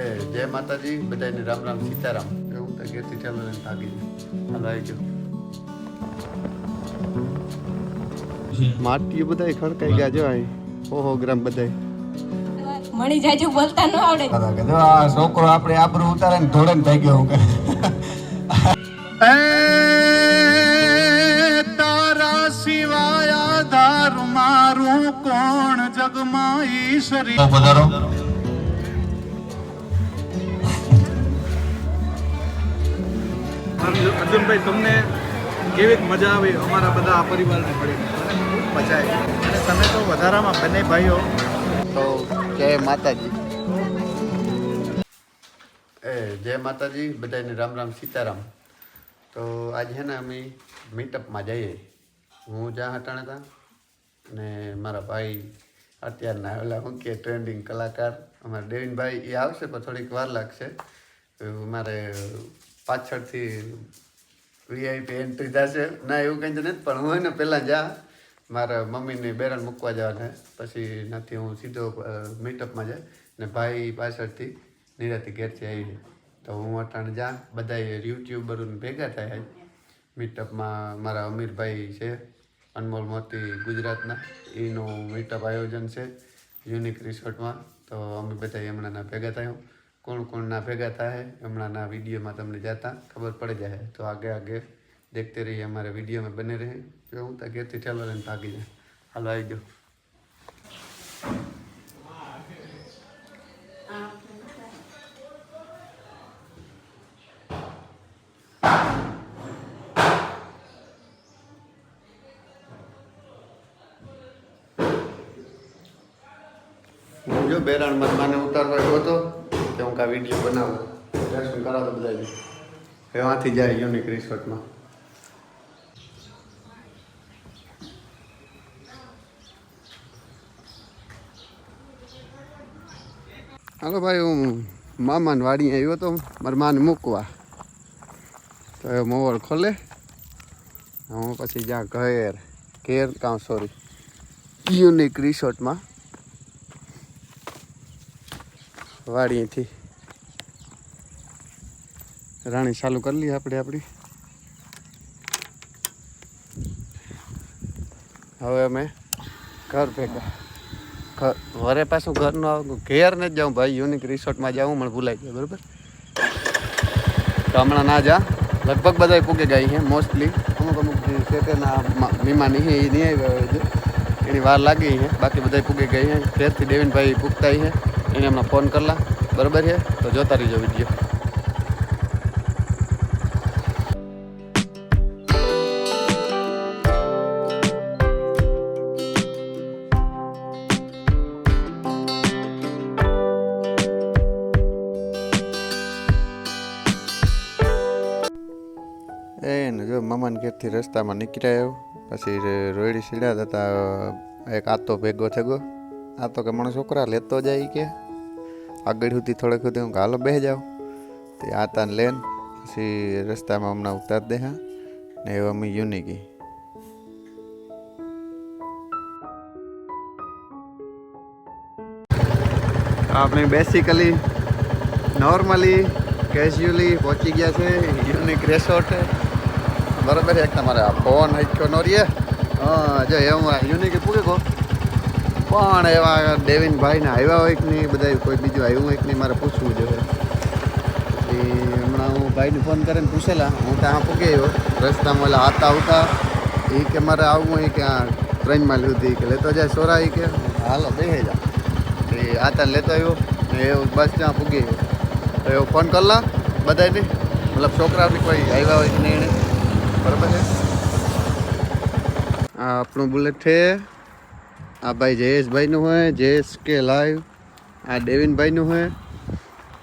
એ જય માતાજી બધાને રામ રામ સીતારામ. એવું તો ઘેરથી ચાલો ને ભાગી હાલો આવી જાઓ. માટી બધા ખડકાઈ ગયા જો અહીં. ઓહો ગ્રામ બધા મણી જાજુ બોલતા ન આવડે. જો આ છોકરો આપણે આબરૂ ઉતારે ને ધોળે ને ભાગ્યો હું કે. એ તારા સિવાય આધાર મારું કોણ જગમાં ઈશ્વરી પધારો. અર્જુનભાઈ તમને કેવી મજા આવી અમારા બધા આ પરિવારને મળીને મજા આવી. અને તમે તો વધારામાં બંને ભાઈઓ. તો જય માતાજી. એ જય માતાજી બધાને રામ રામ સીતારામ. તો આજે છે ને અમે મીટઅપમાં જઈએ. હું જ્યાં હટાણા હતા ને મારા ભાઈ અત્યારના આવેલા હું કે ટ્રેન્ડિંગ કલાકાર. અમારા દેવીનભાઈ એ આવશે પણ થોડીક વાર લાગશે. તો મારે પાછળથી વીઆઈપી એન્ટ્રી થશે. ના, એવું કંઈ તો નથી, પણ હું એને પહેલાં જા. મારા મમ્મીને બેરણ મૂકવા જવાને પછી નથી હું સીધો મીટઅપમાં જાય ને ભાઈ પાછળથી નિરાતી ઘેરથી આવી તો હું અટાણે જા. બધા યુટ્યુબરોને ભેગા થાય મીટઅપમાં મારા અમીરભાઈ છે, અનમોલ મોતી ગુજરાતના. એનું મીટઅપ આયોજન છે યુનિક રિસોર્ટમાં તો અમે બધા એમણાના ભેગા થયો. કોણ કોણના ભેગા થાય હમણાંના વિડીયોમાં તમને જાતા ખબર પડી જાય તો આગે આગે દેખતે રહીએ અમારે વિડીયોમાં બને રહે જો હું તો ઘેરથી ચાલો લઈને ભાગી જાય હાલો આવી જાઓ હું જો બેરાણ મને ઉતારવા ગયો હતો કે હું કા વીડિયો બનાવું, દર્શન કરાવતો બધાને વાંથી જાય યુનિક રિસોર્ટમાં હાલો ભાઈ, હું મામાને વાડી આવ્યો હતો મારા માને મૂકવા. તો એ મોવર ખોલે. હું પછી જ્યાં ઘેર. ઘેર કાં સોરી યુનિક રિસોર્ટમાં વાડીએથી રાણી ચાલુ કરી લઈએ આપણે આપણી. હવે અમે ઘર ભેગા. વરે પાછું ઘરનું આવું, ઘેર ને જ જાઉં ભાઈ યુનિક રિસોર્ટમાં જાઉં મને ભૂલાઈ ગયો, બરાબર? તો હમણાં ના જા. લગભગ બધા પૂગે ગયા છે મોસ્ટલી અમુક અમુક જે છે તેના મહેમાન છે એ નહીં આવ્યા હોય એની વાર લાગી છે. બાકી બધા પૂગે ગઈ છે. ઘેરથી દેવીનભાઈ પૂગતા છે. એને હમણાં ફોન કરલા બરાબર છે? તો જોતા રહીજો વીડિયો. એ ને જો મામાને ઘેરથી રસ્તામાં નીકળ્યા આવ્યો પછી રોયડી સીડ્યા હતા એક આતો ભેગો થયો આતો કે મને છોકરા લેતો જાય કે. આગળ સુધી થોડેક સુધી હું હાલો બે જાઉં. તે આતાને લેન, પછી રસ્તામાં હમણાં ઉતાર દે હા. ને એવા અમે યુનિકી આપણે બેસિકલી નોર્મલી કેઝ્યુઅલી પહોંચી ગયા છે યુનિક રેસોર્ટ બરાબર એક તમારે આ ફોન હચ્યો નો રીએ હા, જો એવું યુનિક પૂરી કહો પણ એવા દેવિનભાઈને આવ્યા હોય કે નહીં બધા કોઈ બીજું આવ્યું હોય કે નહીં, મારે પૂછવું જોઈએ એ હમણાં હું ભાઈને ફોન કરીને પૂછેલા, હું ત્યાં પૂગી આવ્યો. રસ્તામાં ઓલા હતા આવતા, એ કે મારે આવવું હોય કે આ ત્રણ માઇલ કે લેતો જાય સોરા એ કે. હાલો, બે જા. એ આતા લેતો આવ્યો એવું બસ ત્યાં પૂગી આવ્યો તો એવો ફોન કરલા બધાને મતલબ છોકરાઓને કોઈ આવ્યા હોય કે નહીં બરાબર છે? આપણું બુલેટ છે. આ ભાઈ જયેશભાઈનું હોય જયેશ કે લાઈવ આ દેવિનભાઈનું હોય.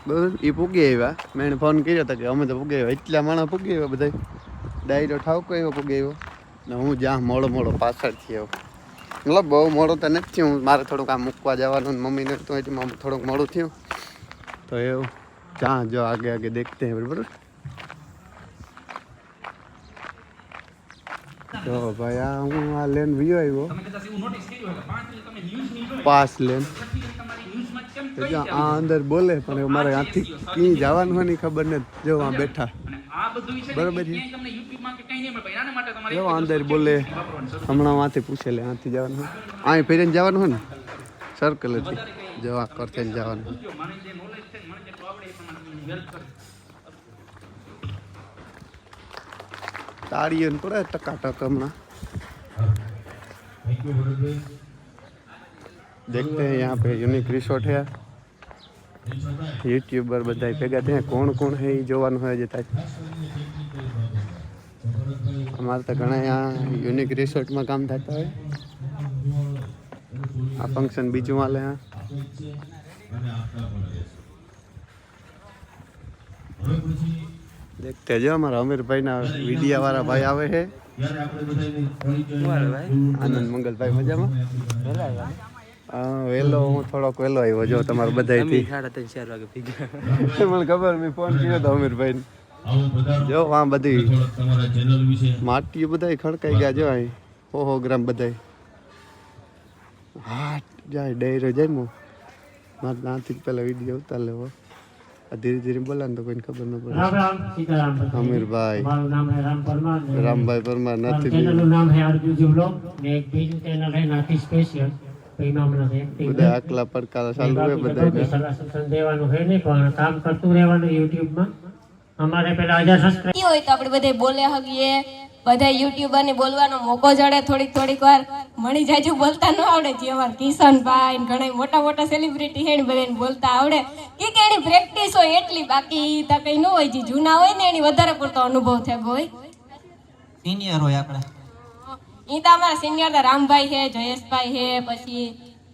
બરાબર એ પૂગી આવ્યા. મેં એને ફોન કર્યો હતો કે અમે તો પૂગી આવ્યા. એટલા માણસ પૂગી આવ્યા બધા ડાયરો ઠાવકો એવો પૂગી આવ્યો. ને હું જ્યાં મોડો મોડો પાછળથી આવ્યો મતલબ બહુ મોડો તો નથી હું મારે થોડુંક આ મૂકવા જવાનું મમ્મી મમ્મીને તો થોડુંક મોડું થયું. તો એવું, જ્યાં જો આગે આગે દેખતે બરાબર? તો ભાઈ આ હું આ લેન વિયો આવ્યો. પાસ લેન. આ અંદર બોલે પણ મારે આથી ક્યાં જવાનું હોય ને ખબર નથી. જો આ બેઠા. બરોબર છે. જો અંદર બોલે. હમણાં વાંથી પૂછે લે આથી જવાનું હોય? અહીં ફેરીને જવાનું હોય ને? સર્કલ હતી જવા કરતા કરતે જવાનું. તાળીઓ ને પડે ટકાટક હમણાં देखते हैं यहाँ पे यूनिक रिसोर्ट है यूट्यूबर બધા ભેગા થયા કોણ કોણ છે એ જોવાનું હોય જતા અમારે તો ઘણા અહીંયા યુનિક રિસોર્ટમાં કામ થતા હોય આ ફંક્શન બીજું હાલે હા દેખતે જો અમારા અમીરભાઈના વિડિયા વાળા ભાઈ આવે છે. આનંદ મંગલભાઈ મજામાં? હા વહેલો હું થોડોક વહેલો આવ્યો જો તમારે બધાયથી. મને ખબર મેં ફોન કર્યો તો અમીરભાઈ જો આ બધી માટી બધા ખડકાઈ ગયા જો અહીં. હો હો ગ્રામ બધા હા જાય ડેરો જાય મારે જ પહેલાં વીડિયો ઉતાર લેવો. ધીરે ધીરે બોલા તો કોઈને ખબર ન પડે. અમીરભાઈ. રામભાઈ પરમાર નથી કામ કરતું રહેવાનું યુટ્યુબમાં અમારે પેલા હજાર સબસ્ક્રાઈબ હોય તો આપણે બધે બોલે હગીએ. બધા યુટ્યુબર ને બોલવાનો મોકો જડે થોડીક થોડીક વાર મણી જાજુ બોલતા ન આવડે. જે અમાર કિશનભાઈ ઘણા મોટા મોટા સેલિબ્રિટી હે બધાને બોલતા આવડે. કે કે એની પ્રેક્ટિસ હોય એટલી બાકી તો કઈ ન હોય. જે જૂના હોય ને એની વધારે પડતો અનુભવ થયો હોય. સિનિયર હોય આપણે. ઈ તો અમારા સિનિયર તો રામભાઈ છે જયેશભાઈ છે પછી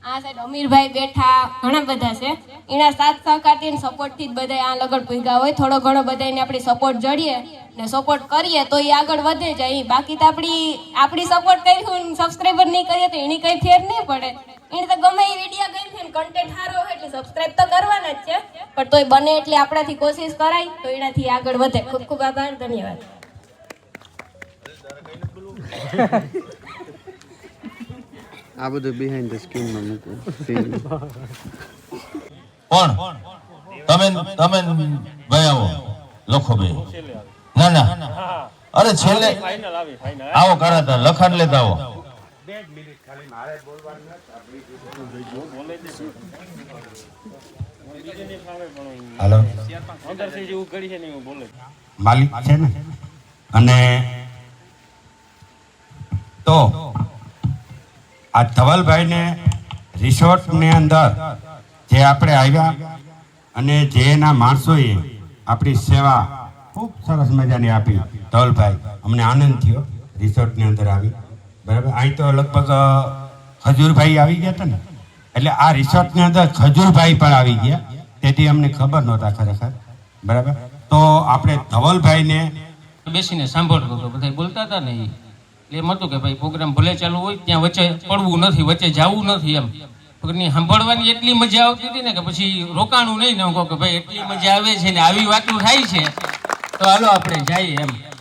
આ સાઈડ અમીરભાઈ બેઠા, ઘણા બધા છે. એના સાથ સહકારથી સપોર્ટથી જ બધા આ લગડ ભૂગા હોય. થોડો ઘણો બધાને આપણી સપોર્ટ જડીએ ને સપોર્ટ કરીએ તો એ આગળ વધે જાય. બાકી તો આપણી આપણી સપોર્ટ કરીશું સબસ્ક્રાઈબર નહીં કરીએ તો એની કંઈ ફેર નહીં પડે. એને તો ગમે એ વીડિયો કરી છે કન્ટેન્ટ સારો હોય એટલે સબસ્ક્રાઈબ તો કરવાના જ છે. પણ તોય બને એટલે આપણાથી કોશિશ કરાય તો એનાથી આગળ વધે. ખૂબ ખૂબ આભાર, ધન્યવાદ. આ બધું બિહાઇન્ડ ધ સ્ક્રીનમાં મૂકું. પણ તમે તમે ભાઈ આવો, લખો ભાઈ ના ના. અરે છેલ્લે આવો કરાતા, લખાણ લેતા આવો. માલિક છે ને? અને તો આ ધવલભાઈને રિસોર્ટની અંદર જે આપણે આવ્યા અને જે એના માણસોએ આપણી સેવા ખૂબ સરસ મજાની આપી. ધવલભાઈ, અમને આનંદ થયો રિસોર્ટની અંદર આવી. બરાબર? અહીં તો લગભગ ખજૂરભાઈ આવી ગયા હતા ને? એટલે આ રિસોર્ટની અંદર ખજૂરભાઈ પણ આવી ગયા. તેથી અમને ખબર નહોતા ખરેખર. બરાબર? તો આપણે ધવલભાઈને બેસીને સાંભળતો હતો. બધા બોલતા હતા ને. એમ હતું કે ભાઈ પ્રોગ્રામ ભલે ચાલુ હોય, ત્યાં વચ્ચે પડવું નથી, વચ્ચે જવું નથી એમ. ની સાંભળવાની એટલી મજા આવતી હતી ને કે પછી રોકાણું નહીં ને કહું કે ભાઈ એટલી મજા આવે છે ને આવી વાતો થાય છે. તો હાલો આપણે જઈએ એમ.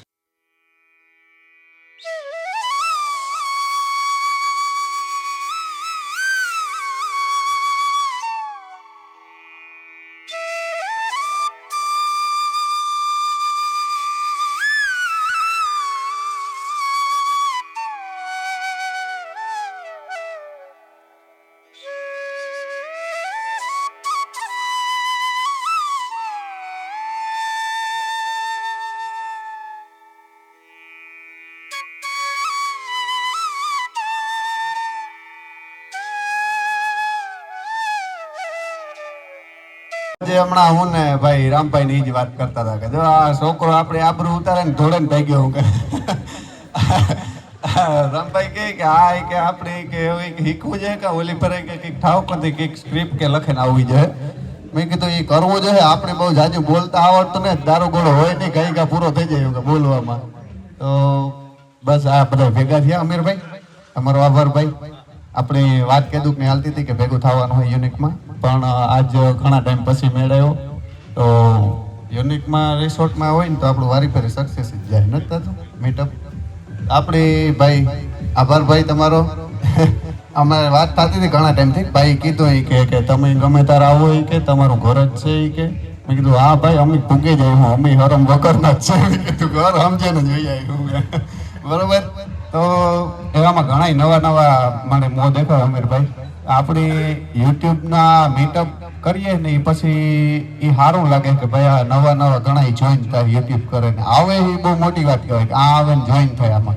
જે હમણાં હું ને ભાઈ રામભાઈ ની જ વાત કરતા હતા કે જો આ છોકરો આપણે આબરૂ ઉતારે ને ધોળે ને ભાગ્યો હું રામભાઈ કહે કે આ કે આપણે કે શીખવું છે કે ઓલી પર કે કંઈક ઠાવ કરતી કંઈક સ્ક્રિપ્ટ કે લખીને આવવી જોઈએ. મેં કીધું એ કરવું જોઈએ, આપણે બહુ જાજુ બોલતા આવડતું ને, દારૂ ગોળો હોય નહીં કઈ કા પૂરો થઈ જાય બોલવામાં. તો બસ આ બધા ભેગા થયા અમીરભાઈ. અમારો આભાર ભાઈ. આપણે વાત કીધું કે હાલતી હતી કે ભેગું થવાનું હોય યુનિકમાં પણ આજ ઘણા ટાઈમ પછી મેળવ્યો. તો યુનિકમાં રિસોર્ટમાં હોય ને તો આપણું વારી ફરી સક્સેસ જ જાય. નથી થતું? મીટઅપ આપણે ભાઈ, આભાર ભાઈ તમારો. અમે વાત થતી હતી ઘણા ટાઈમથી ભાઈ કીધું એ કે કે તમે ગમે ત્યારે આવો એ કે, તમારું ઘર જ છે એ કે. મેં કીધું, હા ભાઈ, અમે પૂગી જાય હું. અમે હરમ વગરના જ છે કીધું, ઘર સમજે ને જોઈ આવ્યું બરોબર? તો એવામાં ઘણા નવા નવા મને મોં દેખાય અમીરભાઈ. આપણી યુટ્યુબના મીટઅપ કરીએ ને પછી એ સારું લાગે કે ભાઈ આ નવા નવા ઘણા જોઈન થાય, યુટ્યુબ કરે ને આવે એ બહુ મોટી વાત કહેવાય કે આ આવે ને જોઈન થાય આમાં.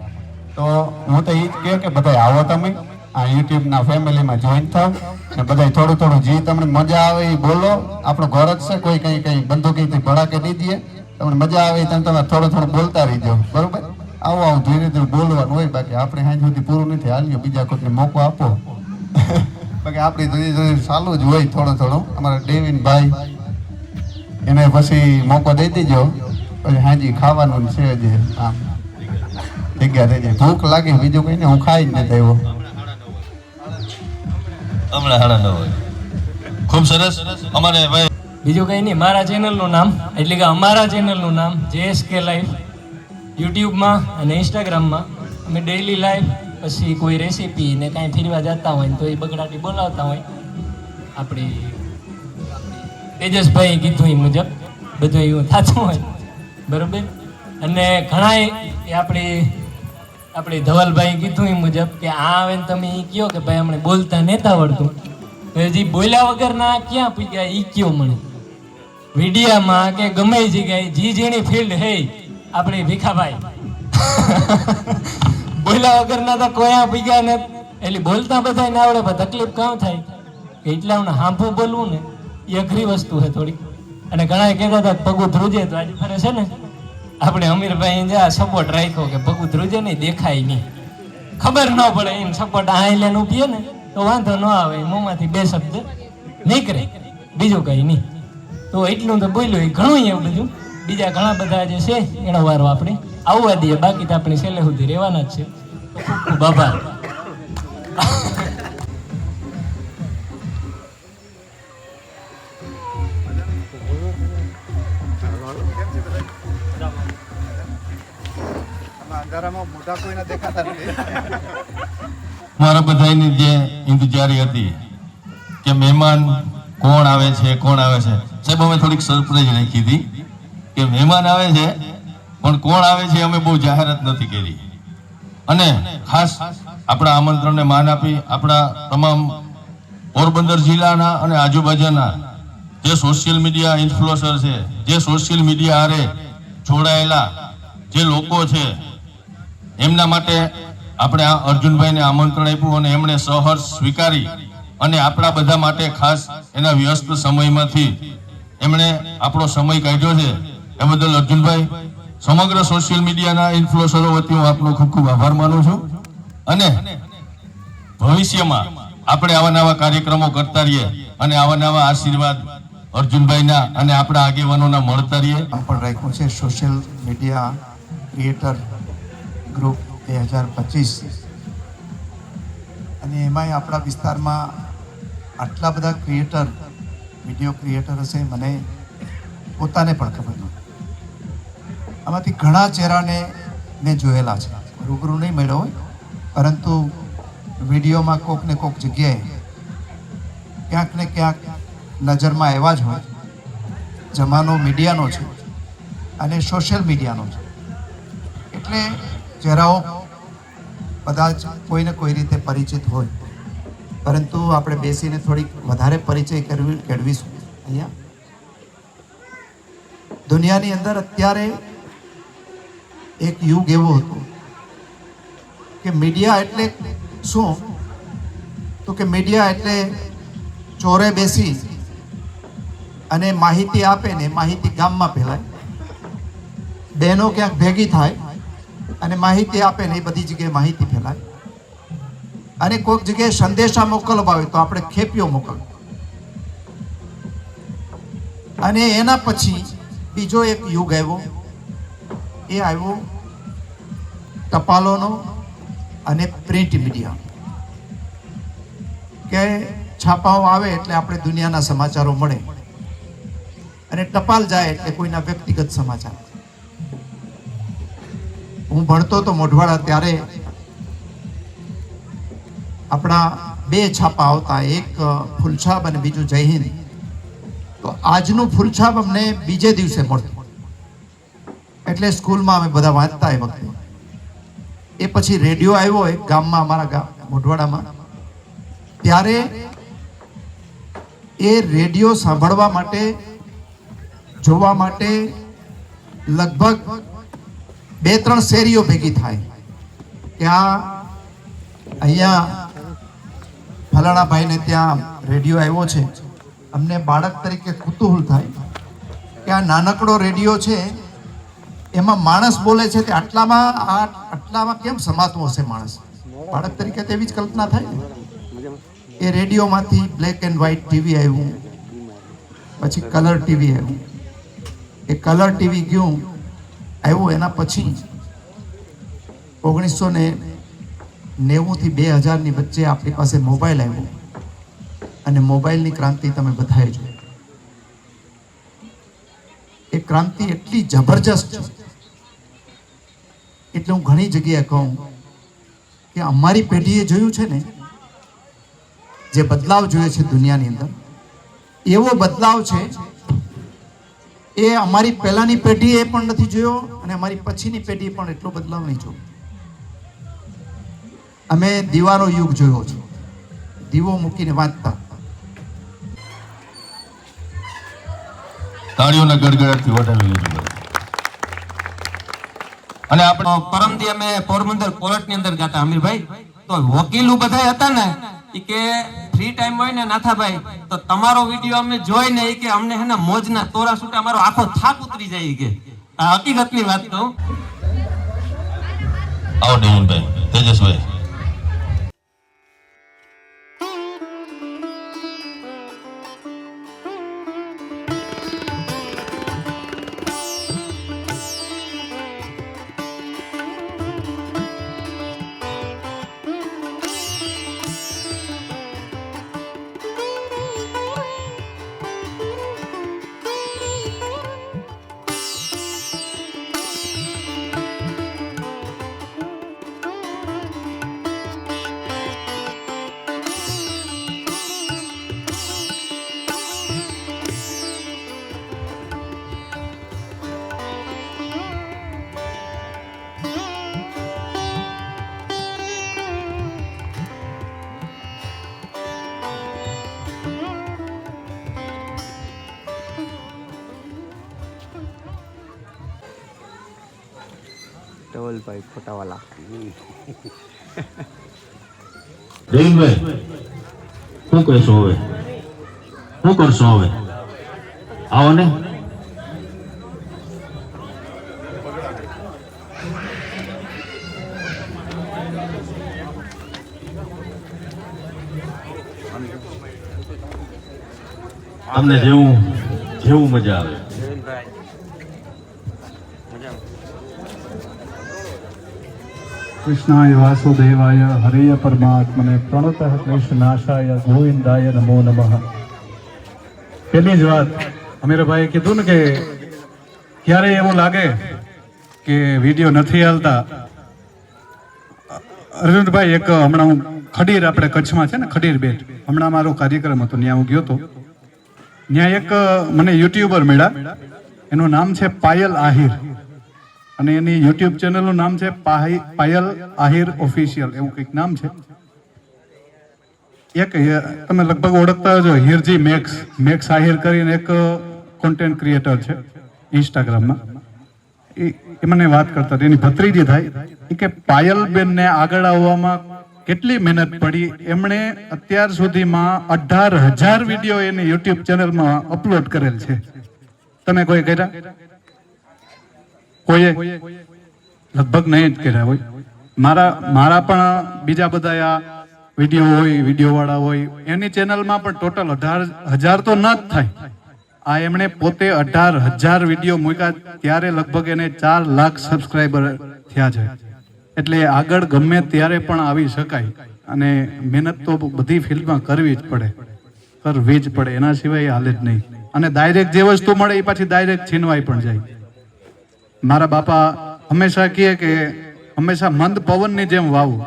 તો હું તો એ જ કહે કે બધા આવો તમે, આ યુટ્યુબના ફેમિલીમાં જોઈન થાવ ને બધા થોડું થોડું જે તમને મજા આવે એ બોલો. આપણું ઘર જ છે, કોઈ કંઈ કંઈ બંદૂકીથી ભડાકે નહીં દઈએ. તમને મજા આવે તમે તમે થોડું થોડું બોલતા રહીજો, બરોબર? આવો આવું ધીરે ધીરે બોલવાનું હોય, બાકી આપણે હાઈ સુધી પૂરું નથી, હાલ્યો, બીજા કોઈને મોકો આપો. બાકી આપણી જુદી જુદી ચાલુ જ હોય થોડો થોડો. અમારા ડેવિન ભાઈ એને પછી મોકો દઈ દેજો. પછી હાજી ખાવાનું છે જ આમ. જગ્યા થઈ જાય. ભૂખ લાગે બીજું કઈ નહીં. હું ખાઈ જ નથી આવ્યો. હમણાં હાડા વાગે. ખૂબ સરસ. અમારે ભાઈ બીજું કંઈ નહીં. મારા ચેનલનું નામ એટલે કે અમારા ચેનલનું નામ જેએસકે લાઈફ યુટ્યુબમાં અને ઇન્સ્ટાગ્રામમાં અમે ડેઈલી લાઈફ પછી કોઈ રેસીપી ને કાંઈ ફેરવા જતા હોય તો એ બગડાટી બોલાવતા હોય. આપણે તેજસભાઈ કીધું એ મુજબ બધું એવું થતું હોય. બરોબર? અને ઘણા એ આપણી આપણી ધવલભાઈ કીધું એ મુજબ કે આ આવે ને તમે એ કયો કે ભાઈ અમને બોલતા નહોતા આવડતું. તો હજી બોલ્યા વગરના ક્યાં પૂછ્યા? એ કયો મને? વિડીયામાં કે ગમે જગ્યાએ જી જેની ફિલ્ડ હે આપણી ભીખાભાઈ. બોલ્યા વગરના તો કોઈ ભી ગયા ને? એટલે બોલતા બધા ને આવડે, પણ તકલીફ કાં થાય? કે હું હાંફું બોલવું ને, એ અઘરી વસ્તુ છે થોડી અને ઘણા કહેતા હતા પગું ધ્રુજે, તો આજે ફરે છે ને, આપણે અમીરભાઈ જે સપોર્ટ રાખ્યો કે પગું ધ્રુજે નહીં, દેખાય નહીં. ખબર ન પડે એમ સપોર્ટ આ લઈને ઉભીએ ને, તો વાંધો ન આવે મોંમાંથી બે શબ્દ નીકળે. બીજું કઈ નહીં. તો એટલું તો બોલ્યું, એ ઘણું એવું બધું. બીજા ઘણા બધા જે છે, એનો વારો આપણે આવવા દઈએ. બાકી તો આપણે છેલ્લે સુધી રહેવાના જ છે. ખૂબ મારા બધાની જે ઇંતજારી હતી કે મહેમાન કોણ આવે છે, કોણ આવે છે, સાહેબ, અમે થોડીક સરપ્રાઈઝ રાખી હતી કે મહેમાન આવે છે પણ કોણ આવે છે અમે બહુ જાહેરાત નથી કરી. અને ખાસ આપણા આમંત્રણને માન આપી આપણા તમામ પોરબંદર જિલ્લાના અને આજુબાજુના જે સોશિયલ મીડિયા ઇન્ફ્લુઅન્સર છે, જે સોશિયલ મીડિયા હારે જોડાયેલા જે લોકો છે, એમના માટે આપણે આ અર્જુનભાઈને આમંત્રણ આપ્યું અને એમણે સહર્ષ સ્વીકારી અને આપણા બધા માટે ખાસ એના વ્યસ્ત સમયમાંથી એમણે આપણો સમય કાઢ્યો છે. એ બદલ અર્જુનભાઈ સમગ્ર સોશિયલ મીડિયાના ઇન્ફ્લુએન્સરો વતી હું આપનો ખૂબ ખૂબ આભાર માનું છું. અને ભવિષ્યમાં આપણે આવા નવા કાર્યક્રમો કરતા રહીએ અને આવા નવા આશીર્વાદ અર્જુનભાઈના અને આપણા આગેવાનોના મળતા રહીએ. આમ પણ રાખ્યું છે સોશિયલ મીડિયા ક્રિએટર ગ્રુપ બે હજાર પચીસ. અને એમાંય આપણા વિસ્તારમાં આટલા બધા ક્રિએટર વીડિયો ક્રિએટર હશે, મને પોતાને પણ ખબર નહોતી આમાંથી ઘણા ચહેરાને મેં જોયેલા છે. રૂબરૂ નહીં મળ્યો હોય, પરંતુ વિડીયોમાં કોક ને કોક જગ્યાએ ક્યાંક ને ક્યાંક નજરમાં એવા જ હોય. જમાનો મીડિયાનો છે અને સોશિયલ મીડિયાનો છે. એટલે ચહેરાઓ જ કોઈને કોઈ રીતે પરિચિત હોય. પરંતુ આપણે બેસીને થોડીક વધારે પરિચય કરવી, કેળવીશું. અહીંયા. દુનિયાની અંદર અત્યારે એક યુગ એવો હતો કે મીડિયા એટલે શું? તો કે મીડિયા એટલે ચોરે બેસી અને માહિતી આપે ને માહિતી ગામમાં ફેલાય. બહેનો ક્યાંક ભેગી થાય અને માહિતી આપે ને એ બધી જગ્યાએ માહિતી ફેલાય. અને કોઈક જગ્યાએ સંદેશા મોકલવા આવે તો આપણે ખેપીઓ મોકલ અને એના પછી બીજો એક યુગ આવ્યો એ આવ્યો ટપાલોનો અને પ્રિન્ટ મીડિયા. કે છાપાઓ આવે એટલે આપણે દુનિયાના સમાચારો મળે. અને ટપાલ જાય એટલે કોઈના વ્યક્તિગત સમાચાર. હું ભણતો તો મોઢવાડા ત્યારે આપણા બે છાપા આવતા, એક ફૂલછાપ અને બીજું જય હિન્દ. તો આજનું ફૂલછાપ અમને બીજે દિવસે મળતું. એટલે સ્કૂલમાં અમે બધા વાંચતા એ વખતે. એ પછી રેડિયો આવ્યો એક ગામમાં, અમારા ગામ, મોઢવાડામાં. ત્યારે એ રેડિયો સાંભળવા માટે, જોવા માટે લગભગ બે ત્રણ શેરીઓ ભેગી થાય. આ અહીંયા ફલાણા ભાઈને ત્યાં રેડિયો આવ્યો છે. અમને બાળક તરીકે કુતૂહલ થાય. કે આ નાનકડો રેડિયો છે એમાં માણસ બોલે છે તે આટલામાં આ આટલામાં કેમ સમાતું હશે માણસ? બાળક તરીકે તેવી જ કલ્પના થાય એ રેડિયોમાંથી બ્લેક એન્ડ વ્હાઇટ ટીવી આવ્યું, પછી કલર ટીવી આવ્યું. એ કલર ટીવી ગયું, આવ્યું એના પછી ઓગણીસો ને નેવુંથી બે હજારની વચ્ચે આપણી પાસે મોબાઈલ આવ્યો. અને મોબાઈલની ક્રાંતિ તમે બધાએ જોઈ. એ ક્રાંતિ એટલી જબરજસ્ત છે. એટલે હું ઘણી જગ્યાએ કહું કે અમારી પેઢીએ જોયું છે ને, જે બદલાવ જોયો છે દુનિયાની અંદર, એવો બદલાવ છે, એ અમારી પહેલાની પેઢીએ પણ નથી જોયો અને અમારી પછીની પેઢીએ પણ એટલો બદલાવ નહીં જોયો. અમે દીવાનો યુગ જોયો છે. દીવો મૂકીને વાંચતા. તાળીઓના ગડગડાટથી વટાવી લીધું. અને આપણે પરમદી અમે પોરબંદર કોર્ટની અંદર ગાતા, અમીરભાઈ. તો વકીલો બધા હતા ને કે ફ્રી ટાઈમ હોય ને નાથાભાઈ, તો તમારો વીડિયો અમે જોઈને ને કે અમને હે ને મોજના તોરા છૂટા અમારો આખો થાક ઉતરી જાય કે. આ હકીકતની વાત કહું. આવો દેવનભાઈ તેજસભાઈ. ધવલભાઈ દેવનભાઈ શું કહેશો હવે શું કરશો હવે આવો ને તમને જેવું જેવું મજા આવે કૃષ્ણાય વાસુદેવાય, હરેય પરમાત્મને, પ્રણત ક્લેશનાશાય ગોવિંદાય નમો નમઃ. પહેલી જ વાત અમીરભાઈએ કીધું ને કે ક્યારે એવું લાગે કે વીડિયો નથી હાલતા? અરવિંદભાઈ, એક હમણાં હું ખડીર આપણે કચ્છમાં છે ને, ખડીર બેટ. હમણાં મારો કાર્યક્રમ હતો, ત્યાં હું ગયો હતો. ત્યાં એક મને યુટ્યુબર મળ્યા. એનું નામ છે પાયલ આહિર. અને એની યુટ્યુબ ચેનલનું નામ છે પાયલ આહિર ઓફિશિયલ એવું કંઈક નામ છે. એક તમે લગભગ ઓળખતા જો હિરજી મેક્સ મેક્સ આહિર કરીને એક કોન્ટેન્ટ ક્રિએટર છે ઇન્સ્ટાગ્રામમાં એ મને વાત કરતા. એની ભત્રીજી થાય. એ કે પાયલબેનને આગળ આવવામાં કેટલી મહેનત પડી? એમણે અત્યાર સુધીમાં અઢાર હજાર વીડિયો એની યુટ્યુબ ચેનલમાં અપલોડ કરેલ છે. તમે કોઈ કર્યા? કોઈએ લગભગ નહીં જ કર્યા હોય. મારા મારા પણ બીજા બધા આ વીડિયો હોય, વીડિયો વાળા હોય, એની ચેનલમાં પણ ટોટલ અઢાર હજાર તો ન જ થાય. આ એમણે પોતે અઢાર હજાર વીડિયો મૂક્યા, ત્યારે લગભગ એને ચાર લાખ સબસ્ક્રાઈબર થયા છે. એટલે આગળ ગમે ત્યારે પણ આવી શકાય. અને મહેનત તો બધી ફિલ્ડમાં કરવી જ પડે. કરવી જ પડે. એના સિવાય હાલે જ નહીં. અને ડાયરેક્ટ જે વસ્તુ મળે, એ પાછી ડાયરેક્ટ છીનવાઈ પણ જાય. મારા બાપા હંમેશા કહે કે હંમેશા મંદ પવનની જેમ વાવું.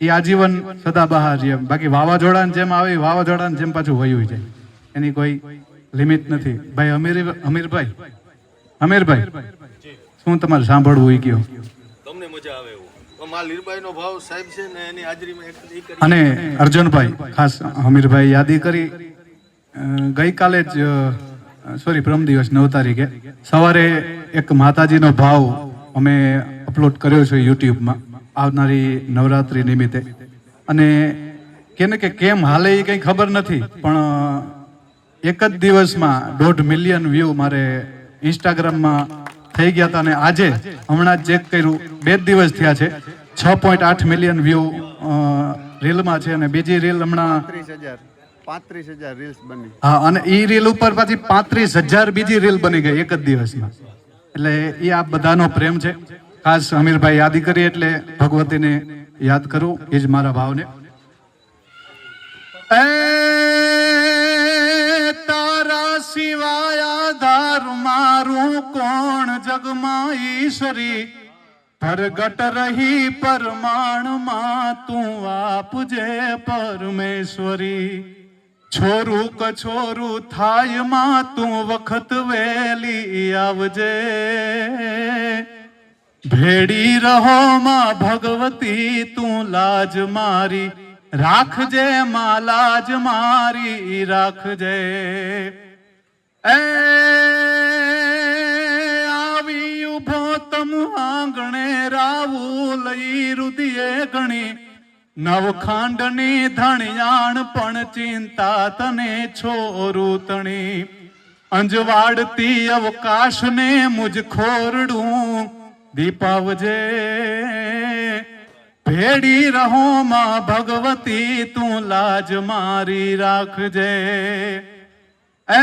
એ આજીવન સદાબહાર છે. બાકી વાવાઝોડાની જેમ આવે વાવાઝોડા વાવાઝોડાની જેમ પાછું વયું જાય એની કોઈ લિમિટ નથી. ભાઈ અમીર અમીરભાઈ અમીરભાઈ શું તમારે સાંભળવું એ કયો? તમને મજા આવે એવું. અને અર્જુનભાઈ ખાસ હમીરભાઈ યાદી કરી. ગઈકાલે જ સોરી પ્રમ દિવસ નવ તારીખે. સવારે એક માતાજીનો ભાવ અમે અપલોડ કર્યો છે યુટ્યુબમાં આવનારી નવરાત્રી નિમિત્તે. અને કેને કે કેમ હાલે એ કંઈ ખબર નથી પણ એક જ દિવસમાં દોઢ મિલિયન વ્યૂ મારે ઇન્સ્ટાગ્રામમાં થઈ ગયા હતા અને આજે હમણાં ચેક કર્યું બે જ દિવસ થયા છે. છ પોઈન્ટ આઠ મિલિયન વ્યૂ રીલમાં છે અને બીજી રીલ હમણાં પાંત્રીસ હજાર રીલ્સ બની. હા અને એ રીલ ઉપર પાછી પાંત્રીસ હજાર બીજી રીલ બની ગઈ એક જ દિવસમાં. એટલે એ આ બધાનો પ્રેમ છે. ખાસ અમીરભાઈ યાદી કરી એટલે ભગવતીને યાદ કરું. એ જ મારા ભાવને. તારા સિવાય આધાર મારું કોણ જગમાં ઈશ્વરી પ્રગટ રહી પરમાણમાં તું આપજે પરમેશ્વરી. છોરું કછોરું થાયમાં તું વખત વેલી આવજે. ભેડી રહો માં ભગવતી તું લાજ મારી, રાખજે માં લાજ મારી, રાખજે. એ આવી ઊભો તમ આંગણે રાવું લઈ રુદિયે ગણી નવખાંડની ધણિયાણ પણ ચિંતા તને છોરું તણી. અંજવાડતી અવકાશને મુજ ખોરડું, દીપાવજે. ભેડી રહો માં ભગવતી, તું લાજ મારી રાખજે. એ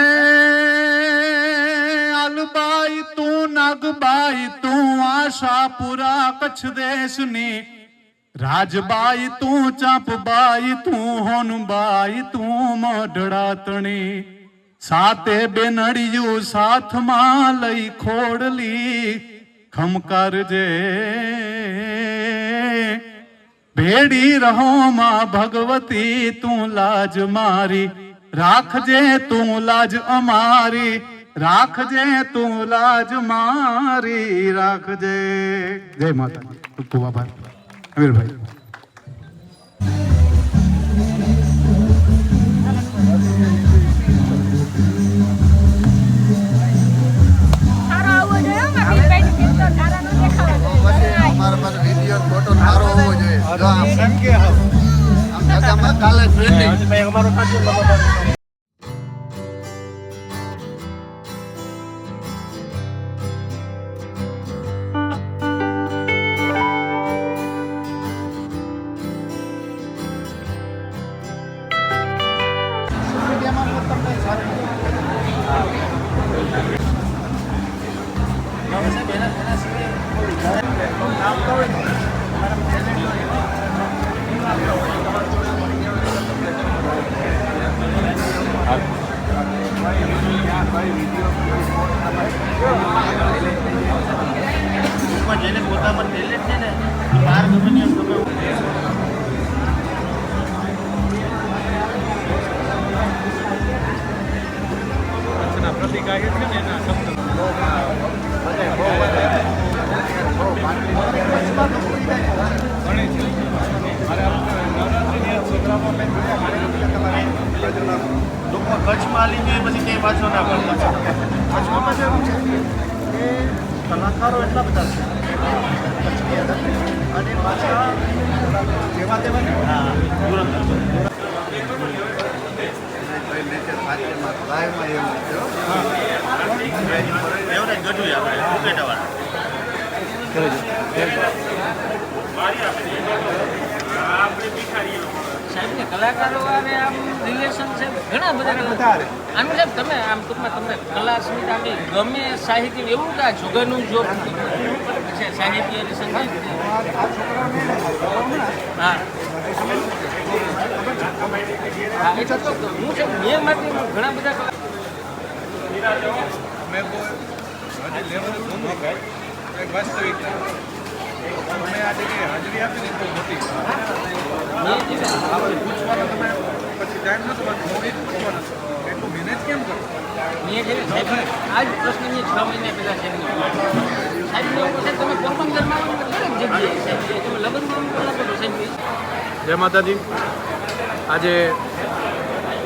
અલબાઈ તું નાગબાઈ, તું આશાપુરા કચ્છ દેશની રાજબાઈ તું ચાંપબાઈ, તું હોનબાઈ, તું મઢડાતણી. સાતે બેનડિયું સાથમાં લઈ ખોડલી ખમકારજે ભેડી રહો માં ભગવતી, તું લાજ મારી. રાખજે તું લાજ અમારી, રાખજે તું લાજ મારી, રાખજે. જય માતા ખૂબ આભાર. અમીરભાઈ. કાલે પાસે વીડિયો ગઢવી આપણે ને કલાકારો અને આમ રિલેશન છે ઘણા બધા સાહેબ તમે આમ ટૂંકમાં તમને કલા સ્મિત ગમે સાહિત્ય એવું કે આ જુગરનું જો છે સાહિત્ય અને સંગીત. હા. હા એટલે તો હું છે મેં માટે ઘણા બધા કલા મેં હજી લેવલ શું એક વાસ્તવિકતા તમે આ જગ્યાએ હાજરી આપી ને. તો મોટી પૂછવાનો તમે પછી ટાઈમ નતો એ પૂછવાનો એટલું મેનેજ કેમ કરો? મેં આ જ પ્રશ્ન મેં છ મહિના પહેલાં તમે પોરબંદરમાં આવો? દરેક જગ્યાએ સાહેબ તમે લગ્નમાં આવો ને સાહેબ? જય માતાજી. આજે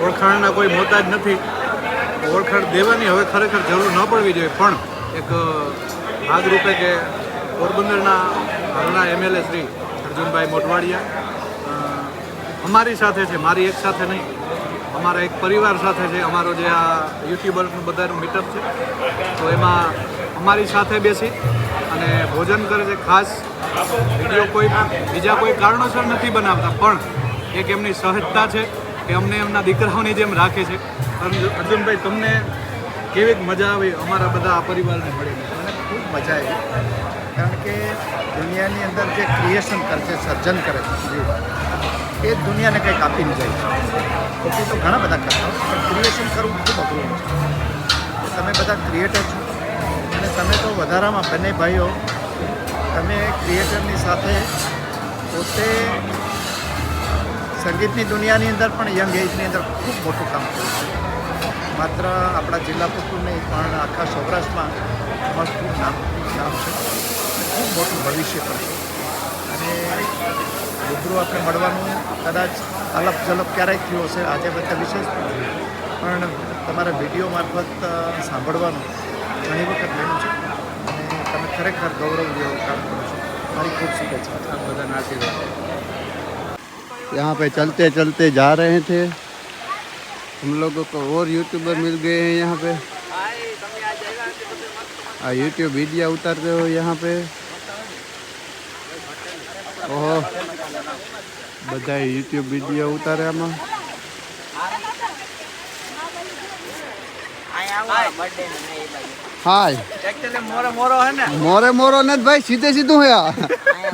ઓળખાણના કોઈ મોતાજ નથી. ઓળખાણ દેવાની હવે ખરેખર જરૂર ન પડવી જોઈએ. પણ એક ભાગરૂપે કે પોરબંદરના હાલના એમએલએ શ્રી અર્જુનભાઈ મોટવાડિયા અમારી સાથે છે, મારી એક સાથે નહીં, અમારા એક પરિવાર સાથે છે, અમારો જે આ યુટ્યુબરનું બધાનું મીટઅપ છે. તો એમાં અમારી સાથે બેસી અને ભોજન કરે છે, ખાસ વીડિયો કોઈ બીજા કોઈ કારણોસર નથી બનાવતા, પણ એક એમની સહજતા છે કે અમને એમના દીકરાઓની જેમ રાખે છે. અર્જુન- અર્જુનભાઈ, તમને કેવી મજા આવી અમારા બધા પરિવારને મળીને મને ખૂબ મજા આવી. કારણ કે દુનિયાની અંદર જે ક્રિએશન કરે છે, સર્જન કરે છે એ દુનિયાને કંઈક આપીને જાય છે. પછી તો ઘણા બધા કરતા પણ ક્રિએશન કરવું ખૂબ અઘરું છે. તમે બધા ક્રિએટર છો. અને તમે તો વધારામાં બંને ભાઈઓ, તમે ક્રિએટરની સાથે પોતે સંગીતની દુનિયાની અંદર પણ યંગ એજની અંદર ખૂબ મોટું કામ કર્યું છે. માત્ર આપણા જિલ્લા પૂરતું નહીં પણ આખા સૌરાષ્ટ્રમાં તમારું ખૂબ નામ નામ છે અને ખૂબ મોટું ભવિષ્ય પણ છે અને રૂબરૂ આપણે મળવાનું કદાચ અલપ જલપ ક્યારેય થયું હશે આજે બધા વિશેષ પણ તમારા વિડીયો મારફત અ, સાંભળવાનું ઘણી વખત બન્યું છે અને તમે ખરેખર ગૌરવ જેવું કામ કરો છો મારી ખૂબ શુભેચ્છા બધાના આશીર્વાદ यहाँ पे चलते चलते जा रहे थे हम लोगों को और यूट्यूबर मिल गए हैं यहाँ पे आ यूट्यूब वीडियो उतारते हो यहाँ पे ओहो બધા યુટ્યુબ વિડીયો ઉતારે આમાં હાય મોરે મોરો ને ભાઈ સીધે સીધું હોય આ.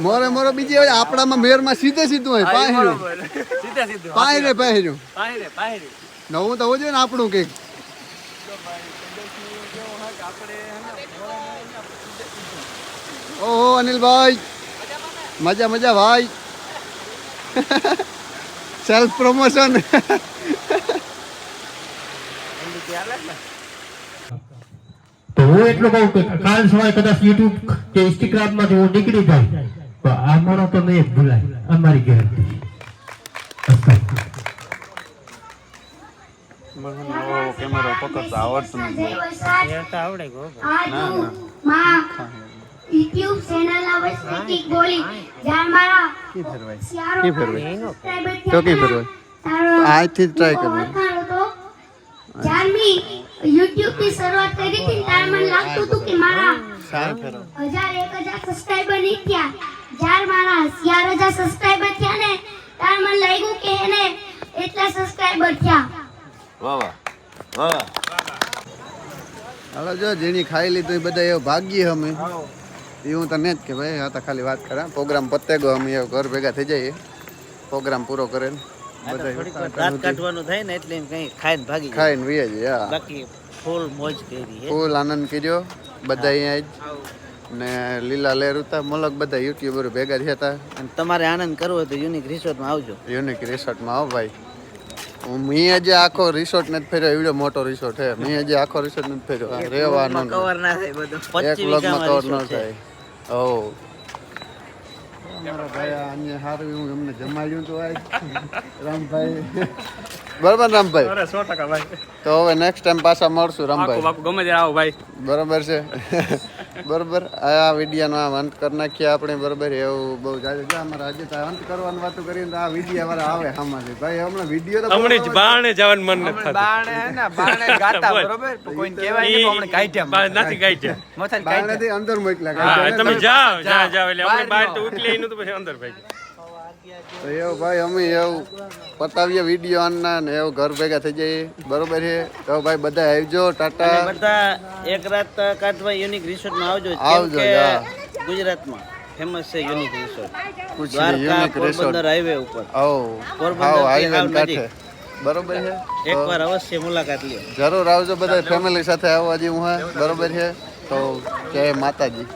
મોરે મોરો બીજી હોય આપણામાં મેરમાં સીધે સીધું હોય પાહેર્યું પાહેરે પાહેર્યું નવું તો હોવું જોઈએ ને આપણું કંઈક. ઓહો, અનિલભાઈ. મજા મજા, ભાઈ. સેલ્ફ પ્રમોશન તો હું એટલું કહું કે કાલ સવારે કદાચ યુટ્યુબ કે ઇન્સ્ટાગ્રામમાં હું નીકળી જાય. તો આમાં તો નહીં ભૂલાય. અમારી ગેરંટી. કેમેરો પકડતા આવડતું નથી. યુટ્યુબ ચેનલ આવે છે બોલી. જ્યાં મારા કી ફેરવાય કી ફેરવાય તો કી ફેરવાય આજથી ટ્રાય કરવાનું ઓળખાણ હતો. યુટ્યુબની શરૂઆત કરી હતી ત્યારે મને લાગતું હતું કે મારા હજાર એક હજાર સબસ્ક્રાઇબર નહીં થયા. જ્યારે મારા ચાર હજાર સબસ્ક્રાઇબર થયા ને ત્યારે મને લાગ્યું કે એને એટલા સબસ્ક્રાઇબર થયા. હાલો જો જેની ખાઈ લીધું એ બધા એવું ભાગીએ અમે. એ હું તને જ કે ભાઈ હા તો ખાલી વાત કરે. પ્રોગ્રામ પતે ગયો અમે ઘર ભેગા થઈ જઈએ પ્રોગ્રામ પૂરો કરે બધા કાઢવાનું થાય ને એટલે કઈ ખાઈને ભાગી ખાઈને વીએ જઈએ હા. બાકી ફૂલ મોજ કરી ફૂલ આનંદ કર્યો બધા અહીંયા જ. ને લીલા લહેર ઉતા મલક બધા યુટ્યુબર ભેગા થયા હતા. અને તમારે આનંદ કરવો હોય તો યુનિક રિસોર્ટમાં આવજો. યુનિક રિસોર્ટમાં આવો ભાઈ. મેં હજી આખો રિસોર્ટ નથી ફેર્યો એવડો મોટો રિસોર્ટ છે. મેં હજી આખો રિસોર્ટ નથી ફેર્યો. આ રહેવાનો કવર ના. થાય બધું. એક વ્લોગમાં કવર ન. થાય. ઓ અમારા ભાઈ આ અહીંયા હું એમને જમાડ્યું તો આજ. રામભાઈ બરાબર રામભાઈ? અરે સો ટકા ભાઈ. તો હવે નેક્સ્ટ ટાઈમ પાછા મળશું રામભાઈ. ગમે ત્યારે આવો ભાઈ. બરોબર છે. બરાબર. આ વિડીયોનો આ અંત કરી નાખીએ આપણે બરાબર? એવું બહુ જાય છે અમારે આજે તો અંત કરવાની વાતો કરીને આ વિડિયા વાળા આવે આમાંથી. ભાઈ હમણાં વીડિયો તો હમણાં જ બાણે જવાનું મન નથી થતું. બાણે હે ને બાણે ગાતા બરાબર? કોઈને કહેવાય નહીં હમણે કાઢ્યા બા- નથી કાઢ્યા મથાને કાઢ્યા અંદર મોકલ્યા હા તમે જાઓ જાઓ જાઓ એટલે બહાર આપણે બહાર તો ઉકલી એનું તો પછી અંદર ભાઈ. તો એવું ભાઈ અમે એવું પતાવીએ વીડિયો આના ને એવું ઘર ભેગા થઈ જઈએ. બરોબર છે? તો ભાઈ બધા આવજો ટાટા. બધા એક રાત કાઢવા યુનિક રિસોર્ટમાં આવજો. આવજો, ગુજરાતમાં ફેમસ છે યુનિક રિસોર્ટ કુછ યુનિક રિસોર્ટ હાઈવે ઉપર. આવો. પોરબંદર હાઈવે કાંઠે. બરોબર છે? એકવાર અવશ્ય મુલાકાત લ્યો. જરૂર આવજો બધા ફેમિલી સાથે આવવા જેવું હું. બરોબર છે? તો જય માતાજી.